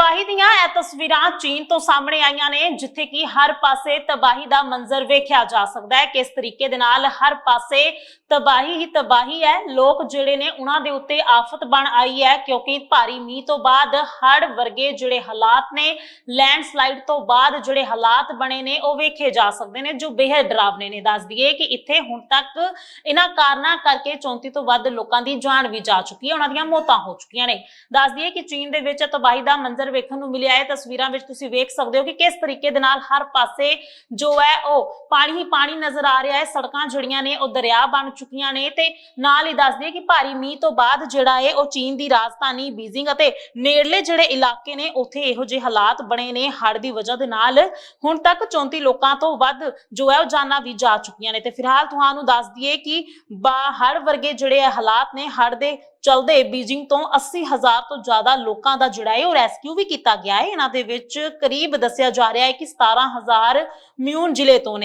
ਤਬਾਹੀ ਦੀਆਂ ਇਹ ਤਸਵੀਰਾਂ ਚੀਨ ਤੋਂ ਸਾਹਮਣੇ ਆਈਆਂ ਨੇ, ਜਿੱਥੇ ਕਿ ਹਰ ਪਾਸੇ ਤਬਾਹੀ ਦਾ ਮੰਜ਼ਰ ਵੇਖਿਆ ਜਾ ਸਕਦਾ ਹੈ। ਕਿਸ ਤਰੀਕੇ ਦੇ ਨਾਲ ਹਰ ਪਾਸੇ ਤਬਾਹੀ ਹੀ ਤਬਾਹੀ ਹੈ, ਲੋਕ ਜਿਹੜੇ ਨੇ ਉਹਨਾਂ ਦੇ ਉੱਤੇ ਆਫਤ ਬਣ ਆਈ ਹੈ, ਕਿਉਂਕਿ ਭਾਰੀ ਮੀਂਹ ਤੋਂ ਬਾਅਦ ਹੜ ਵਰਗੇ ਜਿਹੜੇ ਹਾਲਾਤ ਨੇ ਲੈਂਡਸਲਾਈਡ ਤੋਂ ਬਾਅਦ ਜਿਹੜੇ ਹਾਲਾਤ ਬਣੇ ਨੇ, ਉਹ ਵੇਖੇ ਜਾ ਸਕਦੇ ਨੇ, ਜੋ ਬੇहद ਡਰਾਵਨੇ ਨੇ। ਦੱਸ ਦਈਏ ਕਿ ਇੱਥੇ ਹੁਣ ਤੱਕ ਇਹਨਾਂ ਕਾਰਨਾਂ ਕਰਕੇ 34 ਤੋਂ ਵੱਧ ਲੋਕਾਂ ਦੀ ਜਾਨ ਵੀ ਜਾ ਚੁੱਕੀ ਹੈ, ਉਹਨਾਂ ਦੀਆਂ ਮੌਤਾਂ ਹੋ ਚੁੱਕੀਆਂ ਨੇ। ਦੱਸ ਦਈਏ ਕਿ ਚੀਨ ਦੇ ਵਿੱਚ ਤਬਾਹੀ ਦਾ ਮੰਜ਼ਰ ਵੇਖਣ ਨੂੰ ਮਿਲਿਆ ਹੈ, ਤਸਵੀਰਾਂ ਵਿੱਚ ਤੁਸੀਂ ਵੇਖ ਸਕਦੇ ਹੋ ਕਿ ਕਿਸ ਤਰੀਕੇ ਦੇ ਨਾਲ ਹਰ ਪਾਸੇ ਜੋ ਹੈ ਉਹ ਪਾਣੀ ਹੀ ਪਾਣੀ ਨਜ਼ਰ ਆ ਰਿਹਾ ਹੈ, ਸੜਕਾਂ ਜਿਹੜੀਆਂ ਨੇ ਉਹ ਦਰਿਆ ਬਣ ਚੁੱਕੀਆਂ ਨੇ ਤੇ ਨਾਲ ਹੀ ਦੱਸ ਦਈਏ ਕਿ ਭਾਰੀ ਮੀਂਹ ਤੋਂ ਬਾਅਦ ਜਿਹੜਾ ਹੈ ਉਹ ਚੀਨ ਦੀ ਰਾਜਧਾਨੀ ਬੀਜ਼ਿੰਗ ਅਤੇ ਨੇੜਲੇ ਜਿਹੜੇ ਇਲਾਕੇ ਨੇ ਉੱਥੇ ਇਹੋ ਜਿਹੇ ਹਾਲਾਤ ਬਣੇ ਨੇ ਹੜ੍ਹ ਦੀ ਵਜ੍ਹਾ ਦੇ ਨਾਲ। ਹੁਣ ਤੱਕ 34 ਲੋਕਾਂ ਤੋਂ ਵੱਧ ਜੋ ਹੈ ਉਹ ਜਾਨਾਂ ਵੀ ਜਾ ਚੁੱਕੀਆਂ ਨੇ ਤੇ ਫਿਲਹਾਲ ਤੁਹਾਨੂੰ ਦੱਸ ਦਈਏ ਕਿ ਬਾਹਰ ਵਰਗੇ ਜਿਹੜੇ ਹਾਲਾਤ ਨੇ, ਹੜ੍ਹ ਦੇ ਚਲਦੇ ਬੀਜਿੰਗ ਤੋਂ 80000 ਤੋਂ ਜ਼ਿਆਦਾ ਲੋਕਾਂ ਦਾ ਜਿਹੜਾ ਹੈ ਉਹ ਰੈਸਕਿਊ ਵੀ ਕੀਤਾ ਗਿਆ ਹੈ। ਇਹਨਾਂ ਦੇ ਵਿੱਚ ਕਰੀਬ ਦੱਸਿਆ ਜਾ ਰਿਹਾ ਹੈ ਕਿ 17000 ਮਿਊਨ ਜ਼ਿਲ੍ਹੇ ਤੋਂ ਨੇ।